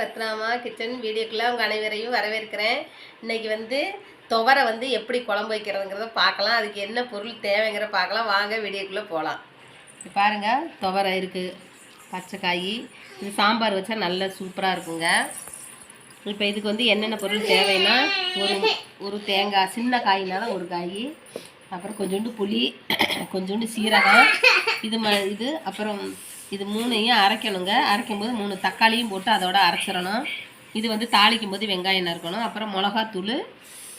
Ratnamma kitchen வீடியோக்குள்ளே உங்கள் அனைவரையும் வரவேற்கிறேன். இன்றைக்கி வந்து துவரை வந்து எப்படி குழம்பு வைக்கிறதுங்கிறத பார்க்கலாம். அதுக்கு என்ன பொருள் தேவைங்கிறத பார்க்கலாம். வாங்க வீடியோக்குள்ளே போகலாம் இது பாருங்கள் துவரை இருக்குது பச்சைக்காய். இது சாம்பார் வச்சா நல்லா சூப்பராக இருக்குங்க. இப்போ இதுக்கு வந்து என்னென்ன பொருள் தேவைன்னா ஒரு ஒரு தேங்காய் சின்ன காயினால ஒரு காய். அப்புறம் கொஞ்சோண்டு புளி கொஞ்சோண்டு சீரகம். இது ம இது அப்புறம் இது மூணையும் அரைக்கணுங்க. அரைக்கும் போது மூணு தக்காளியும் போட்டு அதோட அரைச்சிடணும். இது வந்து தாளிக்கும் போது வெங்காயம் நறுக்கணும். அப்புறம் மிளகாத்தூள்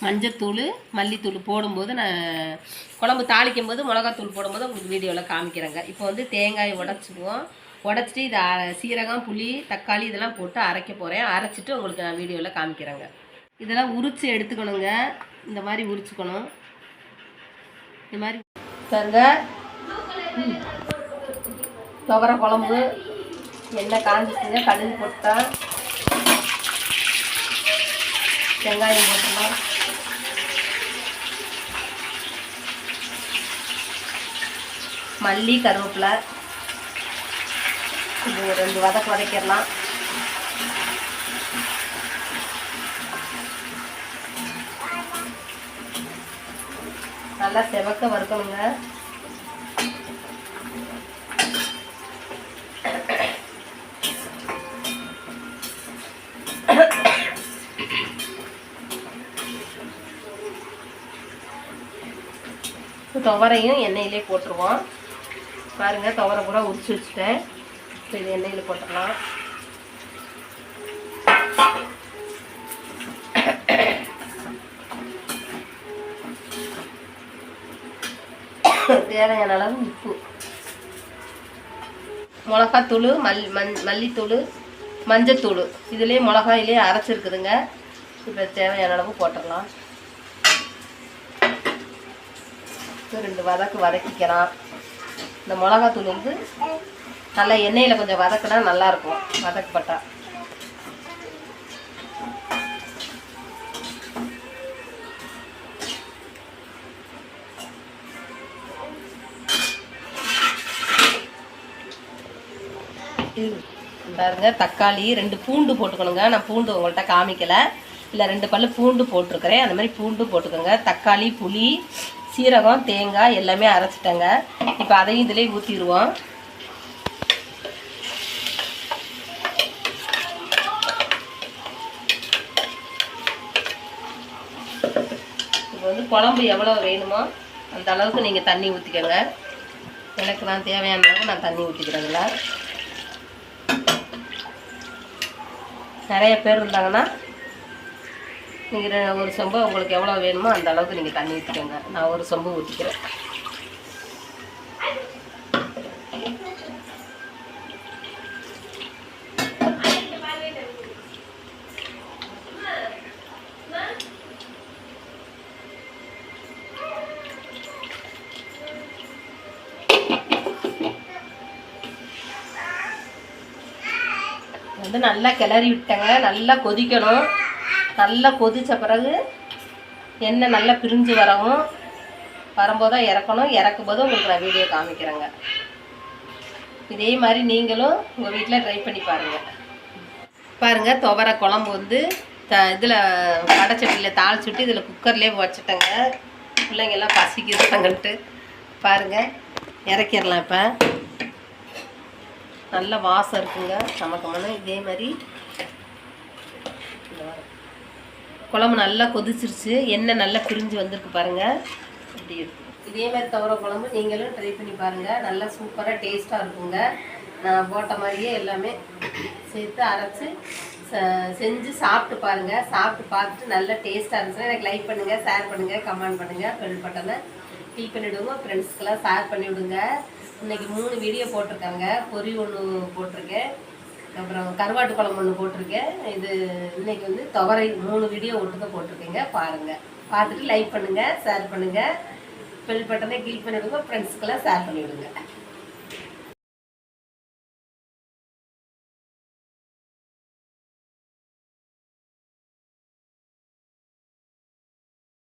மஞ்சத்தூள் மல்லித்தூள் போடும்போது நான் குழம்பு தாளிக்கும் போது மிளகாத்தூள் போடும்போது உங்களுக்கு வீடியோவில் காமிக்கிறேங்க. இப்போ வந்து தேங்காயை உடச்சிடுவோம். உடச்சிட்டு இதை சீரகம் புளி தக்காளி இதெல்லாம் போட்டு அரைக்க போகிறேன் அரைச்சிட்டு உங்களுக்கு நான் வீடியோவில் காமிக்கிறேங்க. இதெல்லாம் உரித்து எடுத்துக்கணுங்க. இந்த மாதிரி உரிச்சுக்கணும். இந்த மாதிரி. பாருங்க. துவர குழம்பு எண்ணெய் காஞ்சிச்சுங்க கடுகு போட்டால் வெங்காயம் போட்டலாம் மல்லி கருவேப்பிலை. இது ஒரு ரெண்டு வதக்கு வதக்கிடலாம் நல்லா செவக்க வறுக்கணுங்க. துவரையும் எண்ணெயிலே போட்டுருவோம். பாருங்கள் துவரை பூரா உரிச்சு வச்சுட்டேன். இப்போ இது எண்ணெயில் போட்டுடலாம். தேவையான அளவு உப்பு. மிளகாத்தூள் மல் மஞ் மல்லித்தூள் மஞ்சத்தூள். இதுலேயே மிளகாயிலே அரைச்சிருக்குதுங்க. இப்போ தேவையான அளவு போட்டுடலாம் இது ரெண்டு வதக்கு வதக்கிக்கலாம் இந்த மிளகாத்தூள் வந்து நல்லா எண்ணெயில் கொஞ்சம் வதக்குனா நல்லாயிருக்கும் வதக்கப்பட்டா பாருங்க தக்காளி ரெண்டு பூண்டு போட்டுக்கணுங்க. நான் பூண்டு உங்கள்கிட்ட காமிக்கலை. இல்லை ரெண்டு பல்லு பூண்டு போட்டிருக்கிறேன். அந்த மாதிரி பூண்டு போட்டுக்கோங்க. தக்காளி புளி சீரகம் தேங்காய் எல்லாமே அரைச்சிட்டேங்க. இப்போ அதையும் இதிலே ஊற்றிடுவோம் இப்போ வந்து குழம்பு எவ்வளோ வேணுமோ அந்த அளவுக்கு நீங்கள் தண்ணி ஊற்றிக்கோங்க எனக்கு நான் தேவையான அளவு நான் தண்ணி ஊற்றிக்கிறேங்களா நிறைய பேர் இருந்தாங்கன்னா நீங்கள் ஒரு சொம்பு உங்களுக்கு எவ்வளோ வேணுமோ அந்த அளவுக்கு நீங்கள் தண்ணி ஊற்றிக்கோங்க நான் ஒரு சொம்பு ஊற்றிக்கிறேன் வந்து நல்லா கிளறி விட்டேங்க நல்லா கொதிக்கணும். நல்லா கொதித்த பிறகு எண்ணெய் நல்லா பிரிஞ்சு வரவும் வரும்போது தான் இறக்கணும். இறக்கும் போது உங்களுக்கு நான் வீடியோ காமிக்கிறேங்க. இதே மாதிரி நீங்களும் உங்கள் வீட்டில் ட்ரை பண்ணி பாருங்கள் பாருங்கள் துவர குழம்பு வந்து த இதில் வடச்சட்டியில் தாளிச்சுட்டு இதில் குக்கர்லேயே வச்சுட்டேங்க. பிள்ளைங்கெல்லாம் பசிக்கிறாங்கன்ட்டு. பாருங்கள் இறக்கிடலாம் இப்போ. நல்ல வாசம் இருக்குங்க. சமக்கமான இதே மாதிரி இந்த வாரம். குழம்பு நல்லா கொதிச்சிருச்சு. எண்ணெய் நல்லா பிரிஞ்சு வந்திருக்கு பாருங்கள் அப்படி இருக்கு. இதே மாதிரி துவர குழம்பு நீங்களும் ட்ரை பண்ணி பாருங்கள் நல்லா சூப்பராக டேஸ்ட்டாக இருக்குங்க. நான் போட்ட மாதிரியே எல்லாமே சேர்த்து அரைச்சி ச- செஞ்சு சாப்பிட்டு பாருங்கள் சாப்பிட்டு பார்த்துட்டு நல்லா டேஸ்ட்டாக இருந்துச்சுன்னா எனக்கு லைக் பண்ணுங்கள் ஷேர் பண்ணுங்கள் கமெண்ட் பண்ணுங்கள் பெல் பட்டனை கிளிக் பண்ணிவிடுங்க ஃப்ரெண்ட்ஸ்க்கெல்லாம் ஷேர் பண்ணிவிடுங்க. இன்றைக்கி இன்னைக்கு மூணு வீடியோ போட்டிருக்காங்க. பொரி ஒன்று போட்டிருக்கேன். அப்புறம் கருவாட்டு குழம்பு ஒன்று போட்டிருக்கேன். இது இன்னைக்கு வந்து துவரை மூணு வீடியோ ஒட்டுக்க போட்டிருக்கேங்க. பாருங்க. பார்த்துட்டு லைக் பண்ணுங்க ஷேர் பண்ணுங்க. பெல் பட்டனை கிளிக் பண்ணிவிடுங்க ஃப்ரெண்ட்ஸ்க்கெல்லாம் ஷேர் பண்ணிவிடுங்க